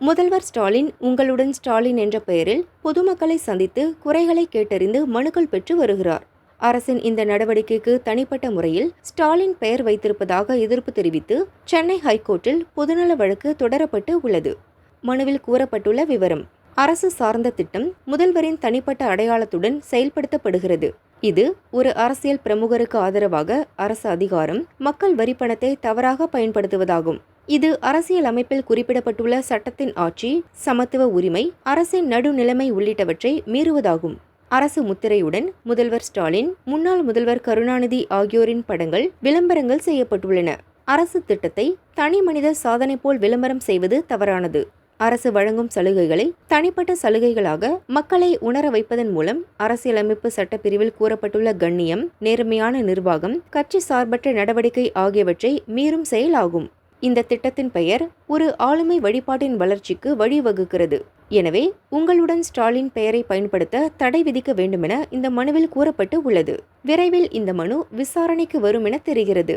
முதல்வர் ஸ்டாலின் உங்களுடன் ஸ்டாலின் என்ற பெயரில் பொதுமக்களை சந்தித்து குறைகளை கேட்டறிந்து மனுக்கள் பெற்று வருகிறார். அரசின் இந்த நடவடிக்கைக்கு தனிப்பட்ட முறையில் ஸ்டாலின் பெயர் வைத்திருப்பதாக எதிர்ப்பு தெரிவித்து சென்னை ஹைகோர்ட்டில் பொதுநல வழக்கு தொடரப்பட்டு உள்ளது. மனுவில் கூறப்பட்டுள்ள விவரம் அரசு சார்ந்த திட்டம் முதல்வரின் தனிப்பட்ட அடையாளத்துடன் செயல்படுத்தப்படுகிறது. இது ஒரு அரசியல் பிரமுகருக்கு ஆதரவாக அரசு அதிகாரம் மக்கள் வரிப்பணத்தை தவறாக பயன்படுத்துவதாகும். இது அரசியல் அமைப்பில் குறிப்பிடப்பட்டுள்ள சட்டத்தின் ஆட்சி சமத்துவ உரிமை அரசின் நடுநிலைமை உள்ளிட்டவற்றை மீறுவதாகும். அரசு முத்திரையுடன் முதல்வர் ஸ்டாலின் முன்னாள் முதல்வர் கருணாநிதி ஆகியோரின் படங்கள் விளம்பரங்கள் செய்யப்பட்டுள்ளன. அரசு திட்டத்தை தனி மனித சாதனை போல் விளம்பரம் செய்வது தவறானது. அரசு வழங்கும் சலுகைகளை தனிப்பட்ட சலுகைகளாக மக்களை உணர வைப்பதன் மூலம் அரசியலமைப்பு சட்டப்பிரிவில் கூறப்பட்டுள்ள கண்ணியம் நேர்மையான நிர்வாகம் கட்சி சார்பற்ற நடவடிக்கை ஆகியவற்றை மீறும் செயலாகும். இந்த திட்டத்தின் பெயர் ஒரு ஆளுமை வழிபாட்டின் வளர்ச்சிக்கு வழிவகுக்கிறது. எனவே உங்களுடன் ஸ்டாலின் பெயரை பயன்படுத்த தடை விதிக்க வேண்டுமென இந்த மனுவில் கூறப்பட்டு உள்ளது. விரைவில் இந்த மனு விசாரணைக்கு வரும் என தெரிகிறது.